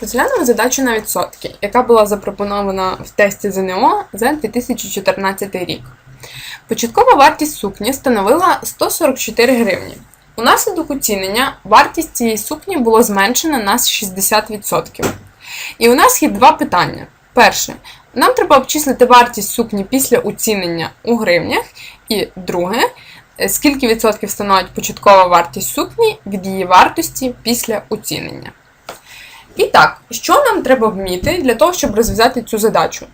Розглянемо задачу на відсотки, яка була запропонована в тесті ЗНО за 2014 рік. Початкова вартість сукні становила 144 гривні. Унаслідок оцінення вартість цієї сукні було зменшено на 60%. І у нас є два питання. Перше, нам треба обчислити вартість сукні після оцінення у гривнях. І друге, скільки відсотків становить початкова вартість сукні від її вартості після оцінення. І так, що нам треба вміти для того, щоб розв'язати цю задачу?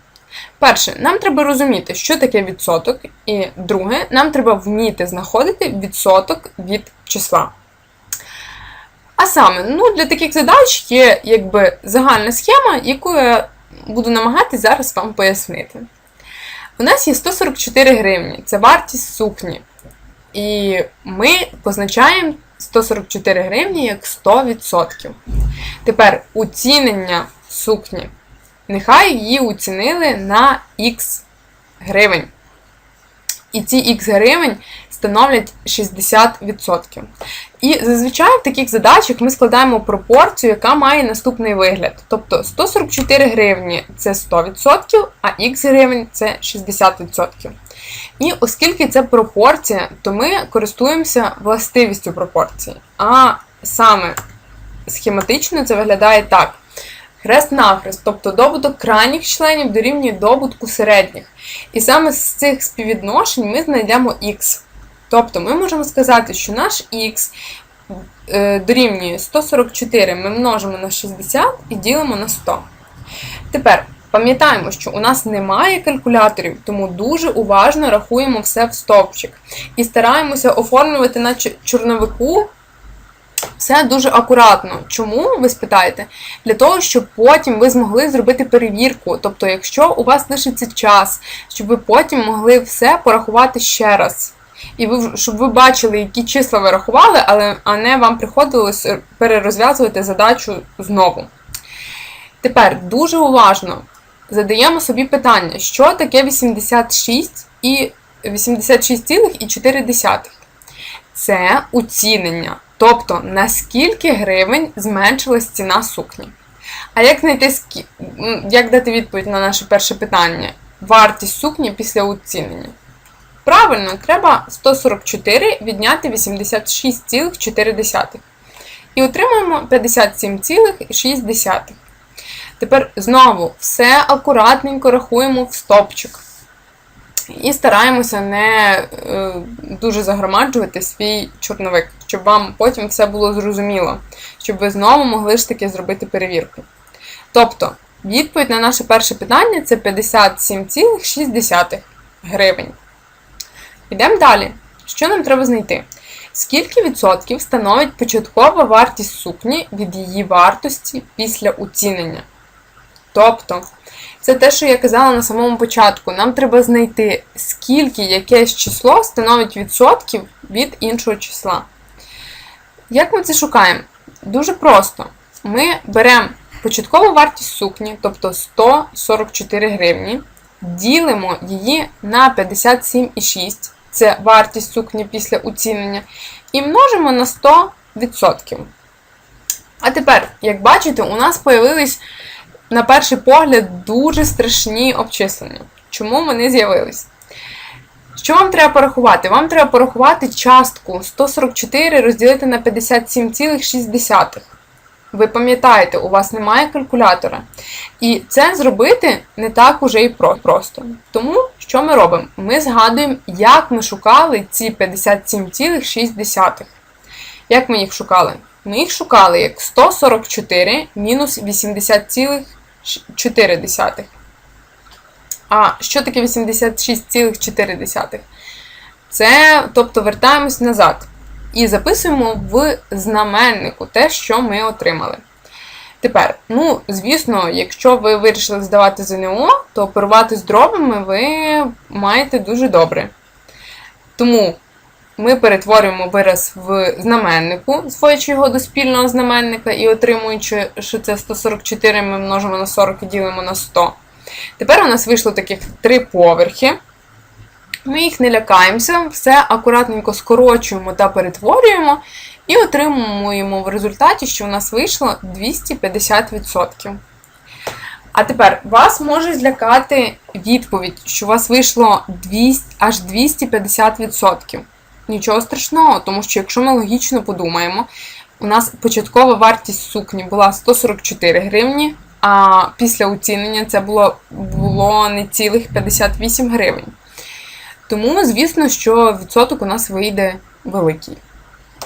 Перше, нам треба розуміти, що таке відсоток, і друге, нам треба вміти знаходити відсоток від числа. А саме, ну, для таких задач є якби загальна схема, яку я буду намагатись зараз вам пояснити. У нас є 144 гривні, це вартість сукні. І ми позначаємо 144 гривні як 100%. Тепер оцінення сукні. Нехай її оцінили на Х гривень. І ці Х гривень становлять 60%. І зазвичай в таких задачах ми складаємо пропорцію, яка має наступний вигляд. Тобто 144 гривні це 100%, а Х гривень це 60%. І оскільки це пропорція, то ми користуємося властивістю пропорції. А саме схематично це виглядає так. Хрест-навхрест, тобто добуток крайніх членів дорівнює добутку середніх. І саме з цих співвідношень ми знайдемо х. Тобто ми можемо сказати, що наш х е, дорівнює 144 ми множимо на 60 і ділимо на 100. Тепер пам'ятаємо, що у нас немає калькуляторів, тому дуже уважно рахуємо все в стовпчик. І стараємося оформлювати на чорновику все дуже акуратно. Чому ви спитаєте? Для того, щоб потім ви змогли зробити перевірку. Тобто, якщо у вас лишиться час, щоб ви потім могли все порахувати ще раз. І ви, щоб ви бачили, які числа ви рахували, але а не вам приходилось перерозв'язувати задачу знову. Тепер дуже уважно задаємо собі питання, що таке 86 і 86,4? Це оцінення. Тобто, на скільки гривень зменшилась ціна сукні. А як знайти скі... як дати відповідь на наше перше питання? Вартість сукні після оцінення? Правильно, треба 144 відняти 86,4. І отримаємо 57,6. Тепер знову все акуратненько рахуємо в стопчик. І стараємося не е, дуже загромаджувати свій чорновик, щоб вам потім все було зрозуміло, щоб ви знову могли ж таки зробити перевірку. Тобто, відповідь на наше перше питання це 57,6 гривень. Йдемо далі. Що нам треба знайти? Скільки відсотків становить початкова вартість сукні від її вартості після оцінення? Тобто, це те, що я казала на самому початку. Нам треба знайти, скільки якесь число становить відсотків від іншого числа. Як ми це шукаємо? Дуже просто. Ми беремо початкову вартість сукні, тобто 144 гривні, ділимо її на 57,6, це вартість сукні після оцінення, і множимо на 100%. А тепер, як бачите, у нас з'явились на перший погляд, дуже страшні обчислення. Чому вони з'явились? Що вам треба порахувати? Вам треба порахувати частку 144 розділити на 57,6. Ви пам'ятаєте, у вас немає калькулятора. І це зробити не так уже і просто. Тому що ми робимо? Ми згадуємо, як ми шукали ці 57,6. Як ми їх шукали? Ми їх шукали як 144 мінус 80,6. 4. А що таке 86,4? Це, тобто, вертаємось назад. І записуємо в знаменнику те, що ми отримали. Тепер, ну, звісно, якщо ви вирішили здавати ЗНО, то оперувати з дробами ви маєте дуже добре. Тому ми перетворюємо вираз в знаменнику, зводячи його до спільного знаменника і отримуючи, що це 144, ми множимо на 40 і ділимо на 100. Тепер у нас вийшло таких три поверхи. Ми їх не лякаємося, все акуратненько скорочуємо та перетворюємо. І отримуємо в результаті, що у нас вийшло 250%. А тепер вас може злякати відповідь, що у вас вийшло 200, аж 250%. Нічого страшного, тому що якщо ми логічно подумаємо, у нас початкова вартість сукні була 144 гривні, а після оцінення це було, було не цілих 58 гривень. Тому, звісно, що відсоток у нас вийде великий.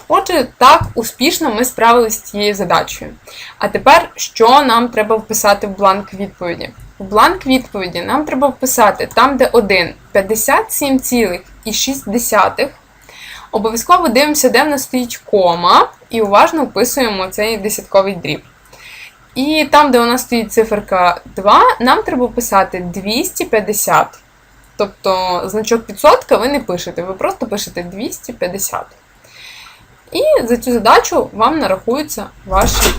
Отже, так успішно ми справилися з цією задачею. А тепер, що нам треба вписати в бланк відповіді? В бланк відповіді нам треба вписати там, де 1 57,6. Обов'язково дивимося, де в нас стоїть кома, і уважно вписуємо цей десятковий дріб. І там, де у нас стоїть циферка 2, нам треба писати 250. Тобто значок відсотка ви не пишете, ви просто пишете 250. І за цю задачу вам нарахуються ваші